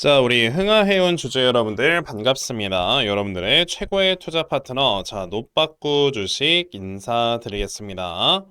자, 우리 흥하해운 주주 여러분들 반갑습니다. 여러분들의 최고의 투자 파트너, 자, 노빠꾸 주식 인사드리겠습니다.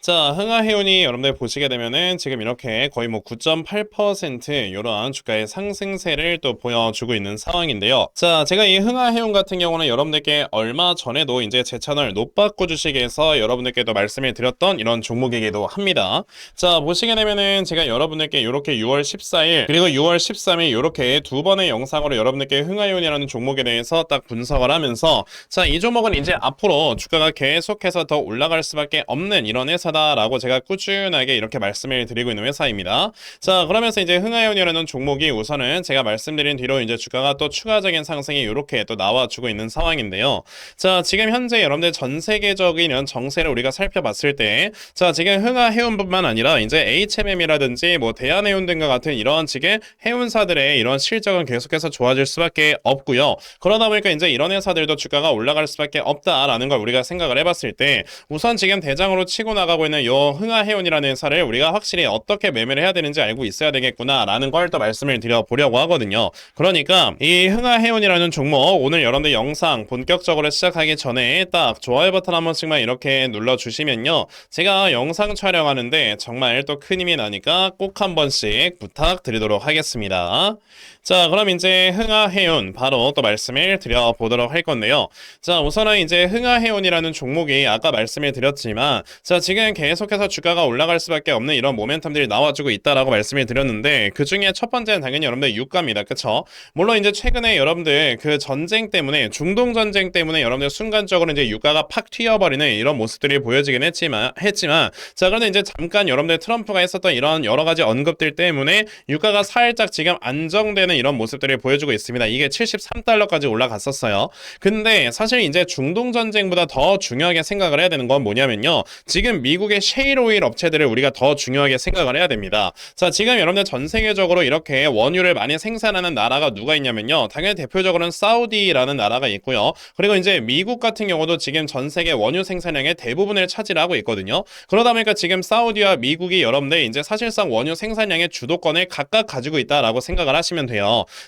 자, 흥하해운이 여러분들 보시게 되면은 지금 이렇게 거의 뭐 9.8% 이러한 주가의 상승세를 또 보여주고 있는 상황인데요. 자, 제가 이 흥하해운 같은 경우는 여러분들께 얼마 전에도 이제 제 채널 노빠꾸 주식에서 여러분들께도 말씀을 드렸던 이런 종목이기도 합니다. 자, 보시게 되면은 제가 여러분들께 이렇게 6월 14일 그리고 6월 13일 이렇게 두 번의 영상으로 여러분들께 흥하해운이라는 종목에 대해서 딱 분석을 하면서 자, 이 종목은 이제 앞으로 주가가 계속해서 더 올라갈 수밖에 없는 이런 회사 다라고 제가 꾸준하게 이렇게 말씀을 드리고 있는 회사입니다. 자, 그러면서 이제 흥하해운이라는 종목이 우선은 제가 말씀드린 뒤로 이제 주가가 또 추가적인 상승이 이렇게 또 나와주고 있는 상황인데요. 자, 지금 현재 여러분들 전 세계적인 이런 정세를 우리가 살펴봤을 때, 자, 지금 흥하해운뿐만 아니라 이제 HMM이라든지 뭐 대한해운 등과 같은 이런 식의 해운사들의 이런 실적은 계속해서 좋아질 수밖에 없고요. 그러다 보니까 이제 이런 회사들도 주가가 올라갈 수밖에 없다라는 걸 우리가 생각을 해봤을 때, 우선 지금 대장으로 치고 나가고 있는 요 흥하해운이라는 회사를 우리가 확실히 어떻게 매매를 해야 되는지 알고 있어야 되겠구나라는 걸 또 말씀을 드려보려고 하거든요. 그러니까 이 흥하해운이라는 종목 오늘 여러분들 영상 본격적으로 시작하기 전에 딱 좋아요 버튼 한 번씩만 이렇게 눌러주시면요. 제가 영상 촬영하는데 정말 또 큰 힘이 나니까 꼭 한 번씩 부탁드리도록 하겠습니다. 자, 그럼 이제 흥하해운 바로 또 말씀을 드려보도록 할 건데요. 자, 우선은 이제 흥하해운이라는 종목이 아까 말씀을 드렸지만 자, 지금 계속해서 주가가 올라갈 수밖에 없는 이런 모멘텀들이 나와주고 있다라고 말씀을 드렸는데 그 중에 첫 번째는 당연히 여러분들 유가입니다. 그쵸? 물론 이제 최근에 여러분들 그 전쟁 때문에 중동 전쟁 때문에 여러분들 순간적으로 이제 유가가 팍 튀어버리는 이런 모습들이 보여지긴 했지만 했지만 자, 그런데 이제 잠깐 여러분들 트럼프가 했었던 이런 여러 가지 언급들 때문에 유가가 살짝 지금 안정되는 이런 모습들을 보여주고 있습니다. 이게 73달러까지 올라갔었어요. 근데 사실 이제 중동 전쟁보다 더 중요하게 생각을 해야 되는 건 뭐냐면요. 지금 미국의 셰일 오일 업체들을 우리가 더 중요하게 생각을 해야 됩니다. 자, 지금 여러분들 전 세계적으로 이렇게 원유를 많이 생산하는 나라가 누가 있냐면요. 당연히 대표적으로는 사우디라는 나라가 있고요. 그리고 이제 미국 같은 경우도 지금 전 세계 원유 생산량의 대부분을 차지하고 있거든요. 그러다 보니까 지금 사우디와 미국이 여러분들 이제 사실상 원유 생산량의 주도권을 각각 가지고 있다라고 생각을 하시면 돼요.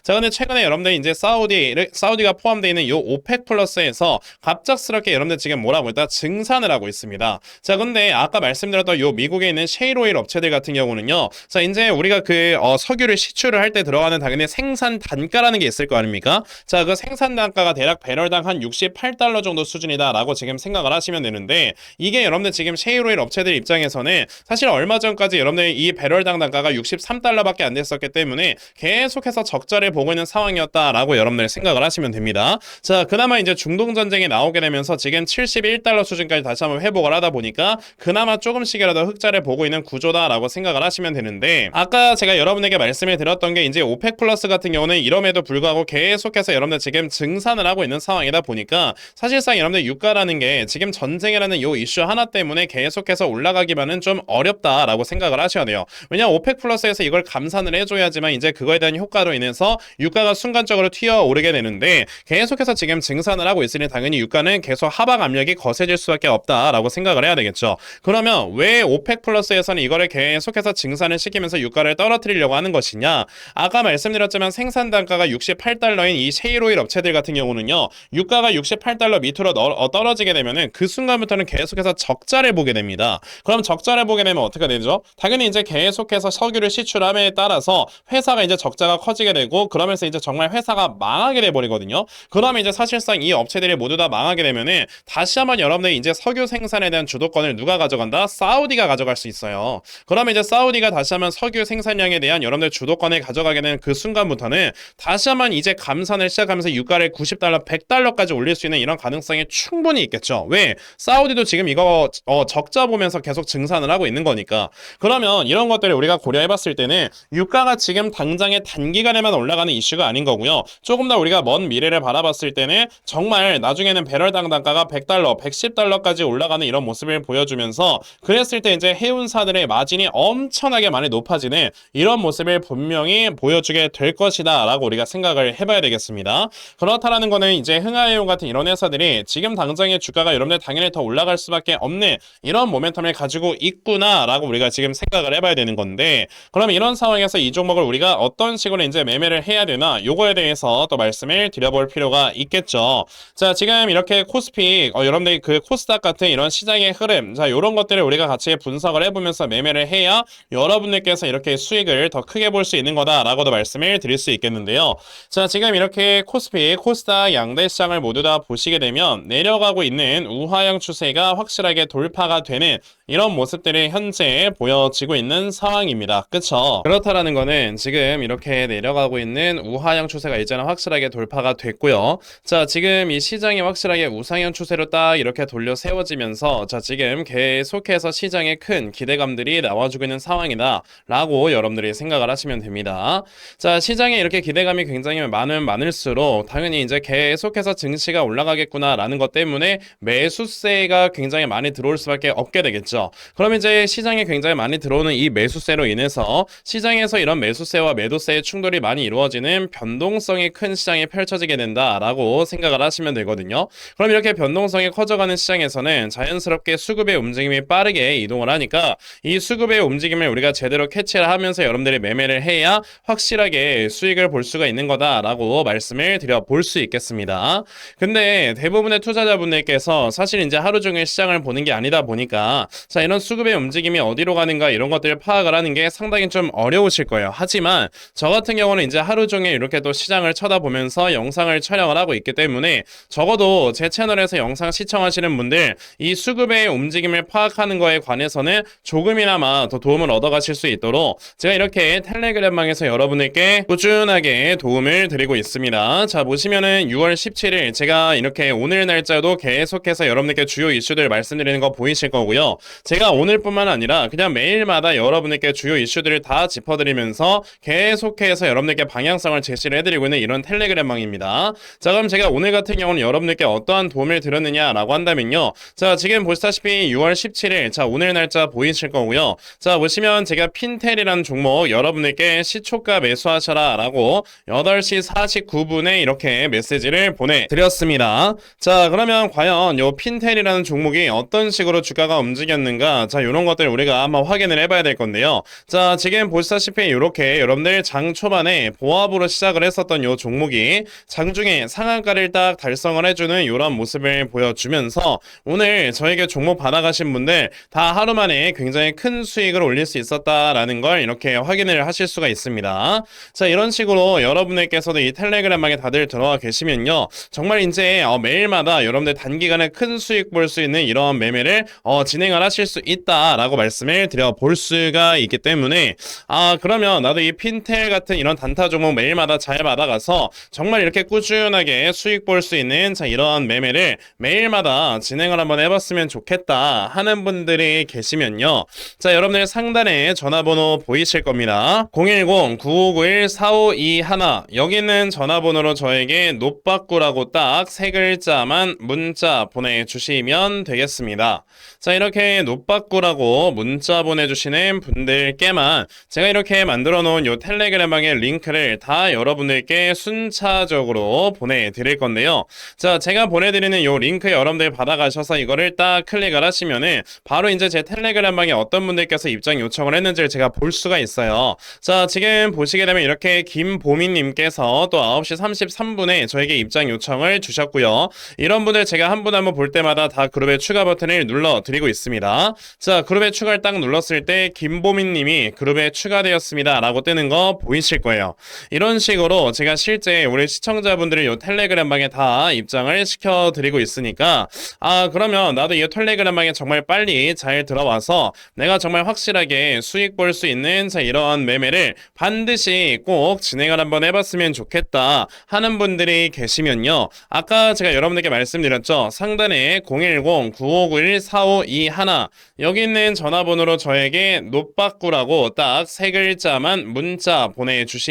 자, 근데 최근에 여러분들 이제 사우디 사우디가 포함되어 있는 요 오펙 플러스에서 갑작스럽게 여러분들 지금 뭐라고 했다 증산을 하고 있습니다. 자, 근데 아까 말씀드렸던 요 미국에 있는 셰일 오일 업체들 같은 경우는요. 자, 이제 우리가 그 어, 석유를 시추를 할 때 들어가는 당연히 생산 단가라는 게 있을 거 아닙니까? 자, 그 생산 단가가 대략 배럴당 한 68달러 정도 수준이다라고 지금 생각을 하시면 되는데 이게 여러분들 지금 셰일 오일 업체들 입장에서는 사실 얼마 전까지 여러분들 이 배럴당 단가가 63달러밖에 안 됐었기 때문에 계속해서 적자를 보고 있는 상황이었다라고 여러분들 생각을 하시면 됩니다. 자, 그나마 이제 중동 전쟁이 나오게 되면서 지금 71달러 수준까지 다시 한번 회복을 하다 보니까 그나마 조금씩이라도 흑자를 보고 있는 구조다라고 생각을 하시면 되는데 아까 제가 여러분에게 말씀을 드렸던 게 이제 오펙 플러스 같은 경우는 이럼에도 불구하고 계속해서 여러분들 지금 증산을 하고 있는 상황이다 보니까 사실상 여러분들 유가라는 게 지금 전쟁이라는 요 이슈 하나 때문에 계속해서 올라가기만은 좀 어렵다라고 생각을 하셔야 돼요. 왜냐면 오펙 플러스에서 이걸 감산을 해줘야지만 이제 그거에 대한 효과로 인해서 유가가 순간적으로 튀어 오르게 되는데 계속해서 지금 증산을 하고 있으니 당연히 유가는 계속 하방 압력이 거세질 수밖에 없다라고 생각을 해야 되겠죠. 그러면 왜 오펙 플러스에서는 이거를 계속해서 증산을 시키면서 유가를 떨어뜨리려고 하는 것이냐? 아까 말씀드렸지만 생산 단가가 68달러인 이 셰일 오일 업체들 같은 경우는요. 유가가 68달러 밑으로 너, 어, 떨어지게 되면은 그 순간부터는 계속해서 적자를 보게 됩니다. 그럼 적자를 보게 되면 어떻게 되죠? 당연히 이제 계속해서 석유를 시출함에 따라서 회사가 이제 적자가 커지 게 되고 그러면서 이제 정말 회사가 망하게 돼 버리거든요. 그러면 이제 사실상 이 업체들이 모두 다 망하게 되면은 다시 한번 여러분들이 이제 석유 생산에 대한 주도권을 누가 가져간다? 사우디가 가져갈 수 있어요. 그러면 이제 사우디가 다시 한번 석유 생산량에 대한 여러분들 주도권을 가져가게 되는 그 순간부터는 다시 한번 이제 감산을 시작하면서 유가를 90달러, 100달러까지 올릴 수 있는 이런 가능성이 충분히 있겠죠. 왜? 사우디도 지금 이거 어, 적자 보면서 계속 증산을 하고 있는 거니까. 그러면 이런 것들을 우리가 고려해 봤을 때는 유가가 지금 당장에 단기간 에만 올라가는 이슈가 아닌 거고요. 조금 더 우리가 먼 미래를 바라봤을 때는 정말 나중에는 배럴당 단가가 100달러, 110달러까지 올라가는 이런 모습을 보여주면서 그랬을 때 이제 해운사들의 마진이 엄청나게 많이 높아지는 이런 모습을 분명히 보여주게 될 것이다 라고 우리가 생각을 해봐야 되겠습니다. 그렇다라는 거는 이제 흥하해운 같은 이런 회사들이 지금 당장의 주가가 여러분들 당연히 더 올라갈 수밖에 없는 이런 모멘텀을 가지고 있구나 라고 우리가 지금 생각을 해봐야 되는 건데 그럼 이런 상황에서 이 종목을 우리가 어떤 식으로 이제 매매를 해야 되나 요거에 대해서 또 말씀을 드려볼 필요가 있겠죠. 자 지금 이렇게 코스피 어, 여러분들이 그 코스닥 같은 이런 시장의 흐름 자 요런 것들을 우리가 같이 분석을 해보면서 매매를 해야 여러분들께서 이렇게 수익을 더 크게 볼 수 있는 거다라고도 말씀을 드릴 수 있겠는데요. 자 지금 이렇게 코스피 코스닥 양대 시장을 모두 다 보시게 되면 내려가고 있는 우하형 추세가 확실하게 돌파가 되는 이런 모습들이 현재 보여지고 있는 상황입니다. 그쵸? 그렇다라는 거는 지금 이렇게 내려 가고 있는 우하형 추세가 이제는 확실하게 돌파가 됐고요. 자, 지금 이 시장이 확실하게 우상형 추세로 딱 이렇게 돌려 세워지면서 자, 지금 계속해서 시장에 큰 기대감들이 나와주고 있는 상황이다. 라고 여러분들이 생각을 하시면 됩니다. 자, 시장에 이렇게 기대감이 굉장히 많으면 많을수록 당연히 이제 계속해서 증시가 올라가겠구나 라는 것 때문에 매수세가 굉장히 많이 들어올 수밖에 없게 되겠죠. 그럼 이제 시장에 굉장히 많이 들어오는 이 매수세로 인해서 시장에서 이런 매수세와 매도세의 충돌이 많이 이루어지는 변동성이 큰 시장이 펼쳐지게 된다라고 생각을 하시면 되거든요. 그럼 이렇게 변동성이 커져가는 시장에서는 자연스럽게 수급의 움직임이 빠르게 이동을 하니까 이 수급의 움직임을 우리가 제대로 캐치를 하면서 여러분들이 매매를 해야 확실하게 수익을 볼 수가 있는 거다라고 말씀을 드려 볼 수 있겠습니다. 근데 대부분의 투자자분들께서 사실 이제 하루 종일 시장을 보는 게 아니다 보니까 자 이런 수급의 움직임이 어디로 가는가 이런 것들을 파악을 하는 게 상당히 좀 어려우실 거예요. 하지만 저 같은 경우 는 이제 하루 종일 이렇게 또 시장을 쳐다보면서 영상을 촬영을 하고 있기 때문에 적어도 제 채널에서 영상 시청하시는 분들 이 수급의 움직임을 파악하는 거에 관해서는 조금이나마 더 도움을 얻어가실 수 있도록 제가 이렇게 텔레그램망에서 여러분들께 꾸준하게 도움을 드리고 있습니다. 자 보시면은 6월 17일 제가 이렇게 오늘 날짜도 계속해서 여러분들께 주요 이슈들 말씀드리는 거 보이실 거고요. 제가 오늘뿐만 아니라 그냥 매일마다 여러분들께 주요 이슈들을 다 짚어드리면서 계속해서 여러분들께 방향성을 제시를 해드리고 있는 이런 텔레그램망입니다. 자 그럼 제가 오늘 같은 경우는 여러분들께 어떠한 도움을 드렸느냐라고 한다면요. 자 지금 보시다시피 6월 17일 자 오늘 날짜 보이실 거고요. 자 보시면 제가 핀텔이라는 종목 여러분들께 시초가 매수하셔라 라고 8시 49분에 이렇게 메시지를 보내드렸습니다. 자 그러면 과연 요 핀텔이라는 종목이 어떤 식으로 주가가 움직였는가 자 이런 것들 우리가 한번 확인을 해봐야 될 건데요. 자 지금 보시다시피 이렇게 여러분들 장 초반 에 보합으로 시작을 했었던 요 종목이 장중에 상한가를 딱 달성을 해주는 이런 모습을 보여주면서 오늘 저에게 종목 받아가신 분들 다 하루 만에 굉장히 큰 수익을 올릴 수 있었다라는 걸 이렇게 확인을 하실 수가 있습니다. 자 이런 식으로 여러분들께서도 이 텔레그램방에 다들 들어와 계시면요 정말 이제 어, 매일마다 여러분들 단기간에 큰 수익 볼 수 있는 이런 매매를 어, 진행을 하실 수 있다라고 말씀을 드려 볼 수가 있기 때문에 아 그러면 나도 이 핀텔 같은 이런 단타 종목 매일마다 잘 받아가서 정말 이렇게 꾸준하게 수익 볼 수 있는 자 이런 매매를 매일마다 진행을 한번 해봤으면 좋겠다 하는 분들이 계시면요. 자 여러분들 상단에 전화번호 보이실 겁니다. 010-9591-4521 여기 있는 전화번호로 저에게 노빠꾸라고 딱 세 글자만 문자 보내주시면 되겠습니다. 자 이렇게 노빠꾸라고 문자 보내주시는 분들께만 제가 이렇게 만들어 놓은 요 텔레그램방의 링크를 다 여러분들께 순차적으로 보내드릴 건데요 자 제가 보내드리는 요 링크 여러분들 받아가셔서 이거를 딱 클릭을 하시면은 바로 이제 제 텔레그램 방에 어떤 분들께서 입장 요청을 했는지를 제가 볼 수가 있어요 자 지금 보시게 되면 이렇게 김보민님께서 또 9시 33분에 저에게 입장 요청을 주셨고요 이런 분들 제가 한 분 한 분 볼 때마다 다 그룹의 추가 버튼을 눌러 드리고 있습니다. 자, 그룹에 추가를 딱 눌렀을 때 김보민 님이 그룹에 추가되었습니다. 라고 뜨는 거 보이실 거예요. 이런 식으로 제가 실제 우리 시청자분들을 이 텔레그램 방에 다 입장을 시켜드리고 있으니까 아, 그러면 나도 이 텔레그램 방에 정말 빨리 잘 들어와서 내가 정말 확실하게 수익 볼 수 있는 자, 이런 매매를 반드시 꼭 진행을 한번 해봤으면 좋겠다 하는 분들이 계시면요. 아까 제가 여러분들께 말씀드렸죠. 상단에 010-9591-4521 여기 있는 전화번호로 저에게 노빠꾸라고 딱 세 글자만 문자 보내주시면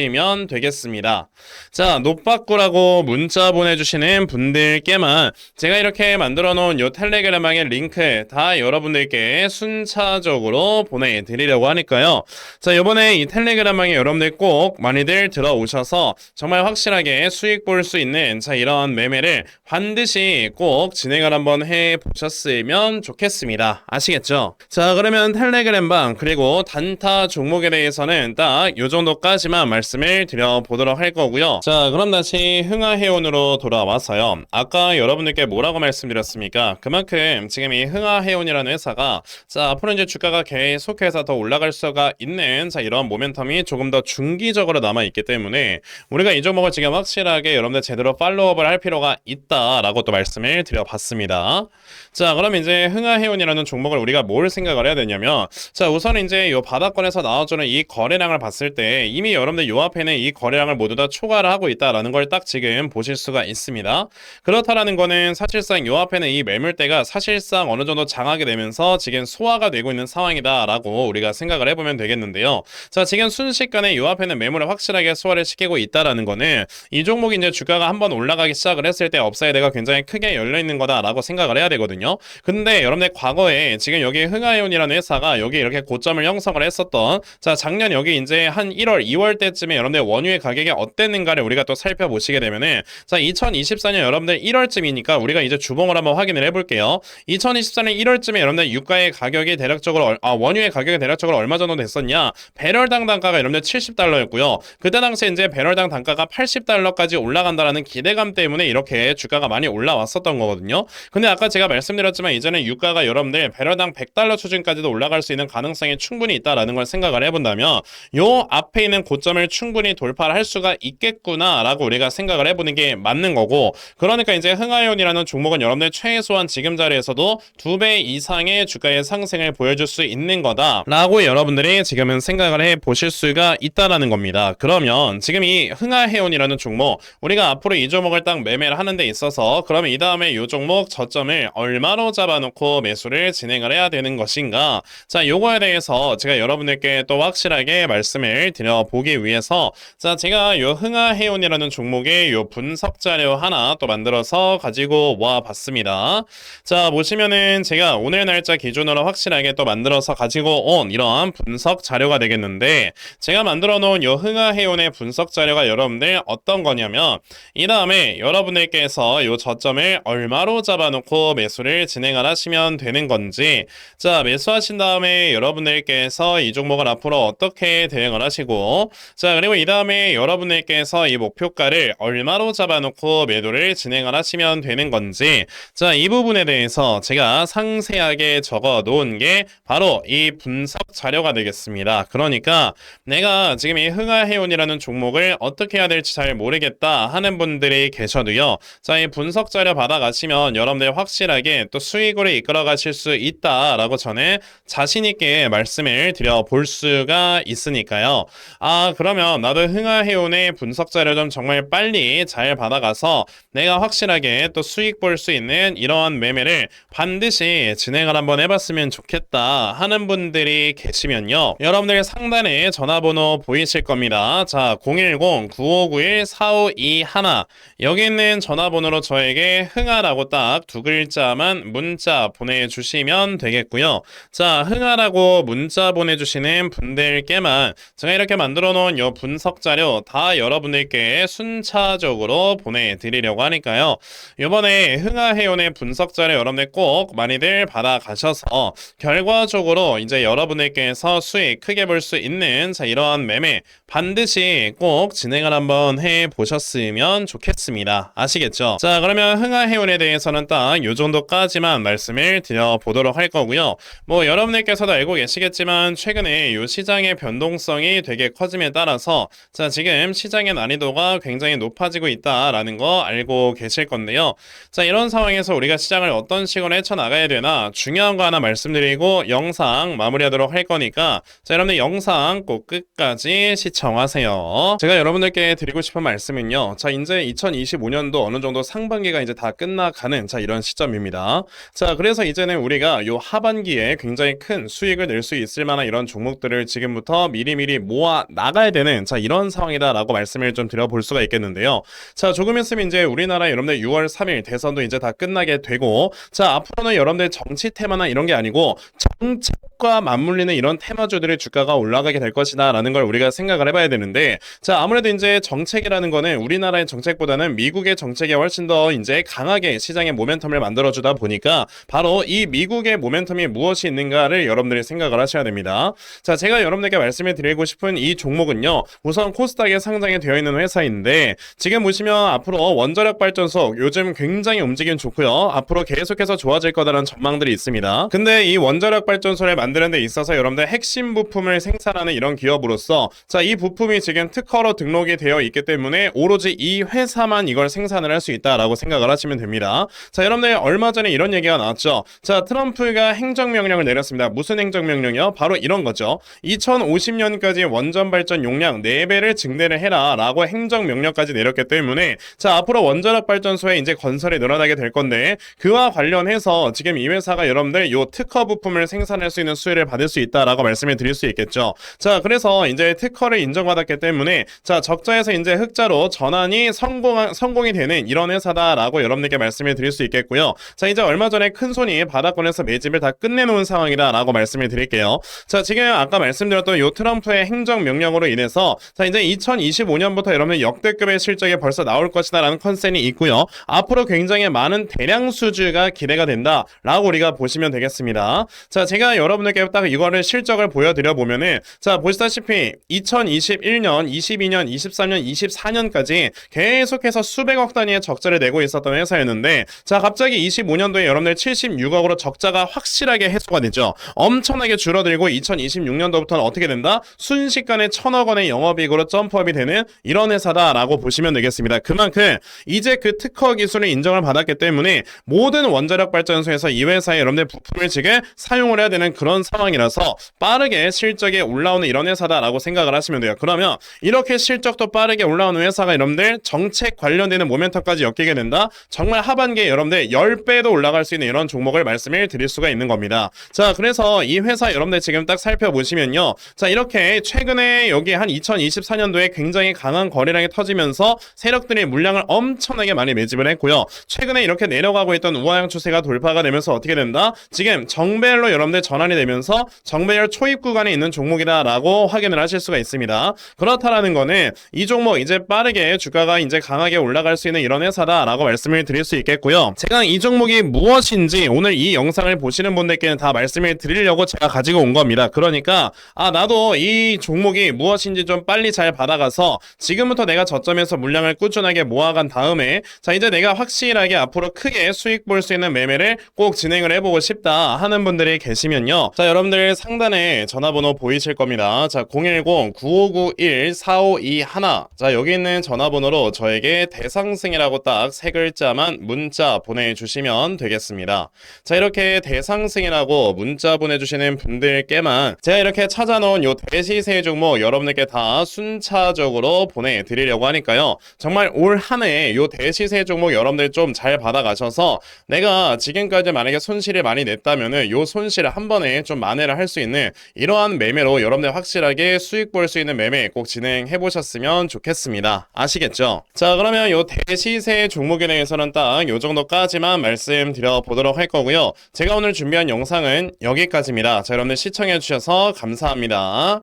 되겠습니다. 자, 노빠꾸라고 문자 보내주시는 분들께만 제가 이렇게 만들어 놓은 요 텔레그램방의 링크 다다 여러분들께 순차적으로 보내드리려고 하니까요. 자, 요번에 이 텔레그램방에 여러분들 꼭 많이들 들어오셔서 정말 확실하게 수익 볼 수 있는 자, 이런 매매를 반드시 꼭 진행을 한번 해 보셨으면 좋겠습니다. 아시겠죠? 자, 그러면 텔레그램방 그리고 단타 종목에 대해서는 딱 요 정도까지만 말씀 을 드려보도록 할 거고요. 자, 그럼 다시 흥하해온으로 돌아와서요. 아까 여러분들께 뭐라고 말씀드렸습니까? 그만큼 지금 이 흥하해온이라는 회사가 자, 앞으로 이제 주가가 계속해서 더 올라갈 수가 있는 자, 이런 모멘텀이 조금 더 중기적으로 남아 있기 때문에 우리가 이 종목을 지금 확실하게 여러분들 제대로 팔로우업을 할 필요가 있다라고 또 말씀을 드려봤습니다. 자, 그럼 이제 흥하해온이라는 종목을 우리가 뭘 생각을 해야 되냐면 자, 우선 이제 이 바닥권에서 나와주는 이 거래량을 봤을 때 이미 여러분들 요 앞에는 이 거래량을 모두 다 초과를 하고 있다라는 걸 딱 지금 보실 수가 있습니다. 그렇다라는 거는 사실상 요 앞에는 이 매물대가 사실상 어느 정도 장하게 되면서 지금 소화가 되고 있는 상황이다라고 우리가 생각을 해보면 되겠는데요. 자, 지금 순식간에 요 앞에는 매물을 확실하게 소화를 시키고 있다라는 거는 이 종목이 이제 주가가 한번 올라가기 시작을 했을 때 업사이드가 굉장히 크게 열려 있는 거다라고 생각을 해야 되거든요. 근데 여러분들 과거에 지금 여기 흥하이온이라는 회사가 여기 이렇게 고점을 형성을 했었던 자 작년 여기 이제 한 1월 2월 때 쯤에 여러분들 원유의 가격이 어땠는가를 우리가 또 살펴보시게 되면은 자 2024년 여러분들 1월쯤이니까 우리가 이제 주봉을 한번 확인을 해볼게요. 2024년 1월쯤에 여러분들 유가의 가격이 대략적으로 얼- 아 원유의 가격이 대략적으로 얼마 정도 됐었냐? 배럴당 단가가 여러분들 70달러였고요. 그때 당시에 이제 배럴당 단가가 80달러까지 올라간다라는 기대감 때문에 이렇게 주가가 많이 올라왔었던 거거든요. 근데 아까 제가 말씀드렸지만 이제는 유가가 여러분들 배럴당 100달러 수준까지도 올라갈 수 있는 가능성이 충분히 있다라는 걸 생각을 해본다면 요 앞에 있는 고점을 충분히 돌파를 할 수가 있겠구나라고 우리가 생각을 해보는 게 맞는 거고 그러니까 이제 흥하이온이라는 종목은 여러분들 최소한 지금 자리에서도 두 배 이상의 주가의 상승을 보여줄 수 있는 거다라고 여러분들이 지금은 생각을 해 보실 수가 있다라는 겁니다. 그러면 지금 이 흥하해온이라는 종목 우리가 앞으로 이 종목을 딱 매매를 하는 데 있어서 그러면 이 다음에 이 종목 저점을 얼마로 잡아놓고 매수를 진행을 해야 되는 것인가 자 요거에 대해서 제가 여러분들께 또 확실하게 말씀을 드려보기 위해 서 자 제가 요 흥하해온이라는 종목의 요 분석 자료 하나 또 만들어서 가지고 와 봤습니다. 자 보시면은 제가 오늘 날짜 기준으로 확실하게 또 만들어서 가지고 온 이런 분석 자료가 되겠는데 제가 만들어 놓은 요 흥하해온의 분석 자료가 여러분들 어떤 거냐면 이 다음에 여러분들께서 요 저점을 얼마로 잡아놓고 매수를 진행을 하시면 되는 건지 자 매수하신 다음에 여러분들께서 이 종목을 앞으로 어떻게 대응을 하시고 자 그리고 이 다음에 여러분들께서 이 목표가를 얼마로 잡아놓고 매도를 진행을 하시면 되는 건지 자 이 부분에 대해서 제가 상세하게 적어 놓은 게 바로 이 분석 자료가 되겠습니다. 그러니까 내가 지금 이 흥하해온이라는 종목을 어떻게 해야 될지 잘 모르겠다 하는 분들이 계셔도요. 자, 이 분석 자료 받아가시면 여러분들 확실하게 또 수익으로 이끌어 가실 수 있다라고 저는 자신 있게 말씀을 드려 볼 수가 있으니까요. 아, 그 러면 나도 흥하해온의 분석 자료 좀 정말 빨리 잘 받아가서 내가 확실하게 또 수익 볼 수 있는 이러한 매매를 반드시 진행을 한번 해봤으면 좋겠다 하는 분들이 계시면요. 여러분들 상단에 전화번호 보이실 겁니다. 자, 010-9591-4521 여기 있는 전화번호로 저에게 흥하라고 딱 두 글자만 문자 보내주시면 되겠고요. 자, 흥하라고 문자 보내주시는 분들께만 제가 이렇게 만들어 놓은 요 분석 자료 다 여러분들께 순차적으로 보내드리려고 하니까요. 이번에 흥하해온의 분석 자료 여러분들 꼭 많이들 받아가셔서 결과적으로 이제 여러분들께서 수익 크게 볼 수 있는 자 이러한 매매 반드시 꼭 진행을 한번 해 보셨으면 좋겠습니다. 아시겠죠? 자 그러면 흥하해온에 대해서는 딱 요 정도까지만 말씀을 드려보도록 할 거고요. 뭐 여러분들께서도 알고 계시겠지만 최근에 요 시장의 변동성이 되게 커짐에 따라 서 자 지금 시장의 난이도가 굉장히 높아지고 있다라는 거 알고 계실 건데요. 자 이런 상황에서 우리가 시장을 어떤 식으로 헤쳐나가야 되나 중요한 거 하나 말씀드리고 영상 마무리하도록 할 거니까 자 여러분들 영상 꼭 끝까지 시청하세요. 제가 여러분들께 드리고 싶은 말씀은요. 자 이제 2025년도 어느 정도 상반기가 이제 다 끝나가는 자 이런 시점입니다. 자 그래서 이제는 우리가 요 하반기에 굉장히 큰 수익을 낼 수 있을 만한 이런 종목들을 지금부터 미리미리 모아 나가야 되는 자 이런 상황이다라고 말씀을 좀 드려볼 수가 있겠는데요. 자 조금 있으면 이제 우리나라 여러분들 6월 3일 대선도 이제 다 끝나게 되고 자 앞으로는 여러분들 정치 테마나 이런 게 아니고 정책과 맞물리는 이런 테마주들의 주가가 올라가게 될 것이다라는 걸 우리가 생각을 해봐야 되는데 자 아무래도 이제 정책이라는 거는 우리나라의 정책보다는 미국의 정책이 훨씬 더 이제 강하게 시장의 모멘텀을 만들어주다 보니까 바로 이 미국의 모멘텀이 무엇이 있는가를 여러분들이 생각을 하셔야 됩니다. 자 제가 여러분들께 말씀을 드리고 싶은 이 종목은요 우선 코스닥에 상장이 되어 있는 회사인데 지금 보시면 앞으로 원자력 발전소 요즘 굉장히 움직임 좋고요 앞으로 계속해서 좋아질 거다라는 전망들이 있습니다. 근데 이 원자력 발전소를 만드는 데 있어서 여러분들 핵심 부품을 생산하는 이런 기업으로서 자 이 부품이 지금 특허로 등록이 되어 있기 때문에 오로지 이 회사만 이걸 생산을 할 수 있다라고 생각을 하시면 됩니다. 자 여러분들 얼마 전에 이런 얘기가 나왔죠. 자 트럼프가 행정명령을 내렸습니다. 무슨 행정명령이요? 바로 이런 거죠. 2050년까지 원전 발전 용량 4배를 증대를 해라 라고 행정명령까지 내렸기 때문에 자 앞으로 원자력 발전소에 이제 건설이 늘어나게 될 건데 그와 관련해서 지금 이 회사가 여러분들 요 특허 부품을 생산할 수 있는 수혜를 받을 수 있다라고 말씀을 드릴 수 있겠죠. 자 그래서 이제 특허를 인정받았기 때문에 자 적자에서 이제 흑자로 전환이 성공 성공이 되는 이런 회사다라고 여러분들께 말씀을 드릴 수 있겠고요. 자 이제 얼마 전에 큰 손이 바닥권에서 매집을 다 끝내놓은 상황이다라고 말씀을 드릴게요. 자 지금 아까 말씀드렸던 요 트럼프의 행정 명령으로 인해 서 자 이제 2025년부터 여러분 역대급의 실적이 벌써 나올 것이다라는 컨센이 있고요. 앞으로 굉장히 많은 대량 수주가 기대가 된다라고 우리가 보시면 되겠습니다. 자 제가 여러분들께 딱 이거를 실적을 보여드려 보면은 자 보시다시피 2021년, 22년, 23년, 24년까지 계속해서 수백억 단위의 적자를 내고 있었던 회사였는데 자 갑자기 25년도에 여러분들 76억으로 적자가 확실하게 해소가 되죠. 엄청나게 줄어들고 2026년도부터는 어떻게 된다? 순식간에 천억 원의 영업이익으로 점프업이 되는 이런 회사다라고 보시면 되겠습니다. 그만큼 이제 그 특허 기술을 인정을 받았기 때문에 모든 원자력 발전소에서 이 회사의 여러분들 부품을 지금 사용을 해야 되는 그런 상황이라서 빠르게 실적이 올라오는 이런 회사다라고 생각을 하시면 돼요. 그러면 이렇게 실적도 빠르게 올라오는 회사가 여러분들 정책 관련되는 모멘텀까지 엮이게 된다. 정말 하반기에 여러분들 10배도 올라갈 수 있는 이런 종목을 말씀을 드릴 수가 있는 겁니다. 자, 그래서 이 회사 여러분들 지금 딱 살펴보시면요. 자, 이렇게 최근에 여기 한 2024년도에 굉장히 강한 거래량이 터지면서 세력들이 물량을 엄청나게 많이 매집을 했고요. 최근에 이렇게 내려가고 있던 우하향 추세가 돌파가 되면서 어떻게 된다? 지금 정배열로 여러분들 전환이 되면서 정배열 초입 구간에 있는 종목이다라고 확인을 하실 수가 있습니다. 그렇다라는 거는 이 종목 이제 빠르게 주가가 이제 강하게 올라갈 수 있는 이런 회사다라고 말씀을 드릴 수 있겠고요. 제가 이 종목이 무엇인지 오늘 이 영상을 보시는 분들께는 다 말씀을 드리려고 제가 가지고 온 겁니다. 그러니까 아 나도 이 종목이 무엇인지 좀 빨리 잘 받아가서 지금부터 내가 저점에서 물량을 꾸준하게 모아간 다음에 자 이제 내가 확실하게 앞으로 크게 수익 볼 수 있는 매매를 꼭 진행을 해보고 싶다 하는 분들이 계시면요. 자 여러분들 상단에 전화번호 보이실 겁니다. 자 010-9591-4521. 자 여기 있는 전화번호로 저에게 대상승이라고 딱 세 글자만 문자 보내주시면 되겠습니다. 자 이렇게 대상승이라고 문자 보내주시는 분들께만 제가 이렇게 찾아놓은 요 대시세 종목 여러분들 께 다 순차적으로 보내드리려고 하니까요. 정말 올 한 해 요 대시세 종목 여러분들 좀 잘 받아가셔서 내가 지금까지 만약에 손실을 많이 냈다면은 요 손실을 한 번에 좀 만회를 할 수 있는 이러한 매매로 여러분들 확실하게 수익 볼 수 있는 매매 꼭 진행해 보셨으면 좋겠습니다. 아시겠죠? 자 그러면 요 대시세 종목에 대해서는 딱 요 정도까지만 말씀드려 보도록 할 거고요. 제가 오늘 준비한 영상은 여기까지입니다. 자 여러분들 시청해 주셔서 감사합니다.